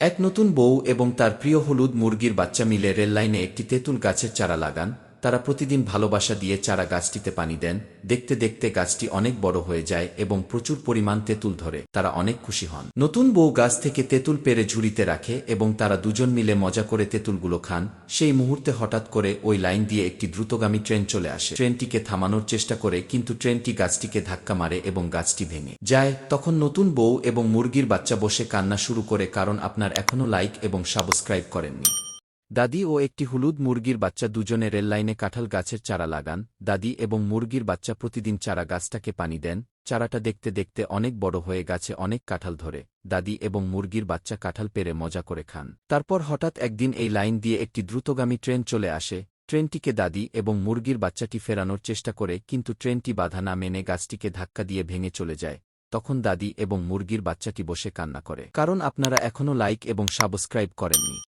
এক নতুন বউ এবং তার প্রিয় হলুদ মুরগির বাচ্চা মিলে রেললাইনে একটি তেঁতুল গাছের চারা লাগান। তারা প্রতিদিন ভালোবাসা দিয়ে চারা গাছটিতে পানি দেন। দেখতে দেখতে গাছটি অনেক বড় হয়ে যায় এবং প্রচুর পরিমাণ তেঁতুল ধরে। তারা অনেক খুশি হন। নতুন বউ গাছ থেকে তেঁতুল পেরে ঝুড়িতে রাখে এবং তারা দুজন মিলে মজা করে তেঁতুলগুলো খান। সেই মুহূর্তে হঠাৎ করে ওই লাইন দিয়ে একটি দ্রুতগামী ট্রেন চলে আসে। ট্রেনটিকে থামানোর চেষ্টা করে কিন্তু ট্রেনটি গাছটিকে ধাক্কা মারে এবং গাছটি ভেঙে যায়। তখন নতুন বউ এবং মুরগির বাচ্চা বসে কান্না শুরু করে কারণ আপনার এখনও লাইক এবং সাবস্ক্রাইব করেননি। দাদি ও একটি হলুদ মুরগির বাচ্চা দুজনে রেললাইনে কাঁঠাল গাছের চারা লাগান। দাদি এবং মুরগির বাচ্চা প্রতিদিন চারা গাছটাকে পানি দেন। চারাটা দেখতে দেখতে অনেক বড় হয়ে গাছে অনেক কাঁঠাল ধরে। দাদি এবং মুরগির বাচ্চা কাঁঠাল পেরে মজা করে খান। তারপর হঠাৎ একদিন এই লাইন দিয়ে একটি দ্রুতগামী ট্রেন চলে আসে। ট্রেনটিকে দাদি এবং মুরগির বাচ্চাটি ফেরানোর চেষ্টা করে, কিন্তু ট্রেনটি বাধা না মেনে গাছটিকে ধাক্কা দিয়ে ভেঙে চলে যায়। তখন দাদি এবং মুরগির বাচ্চাটি বসে কান্না করে। কারণ আপনারা এখনও লাইক এবং সাবস্ক্রাইব করেননি।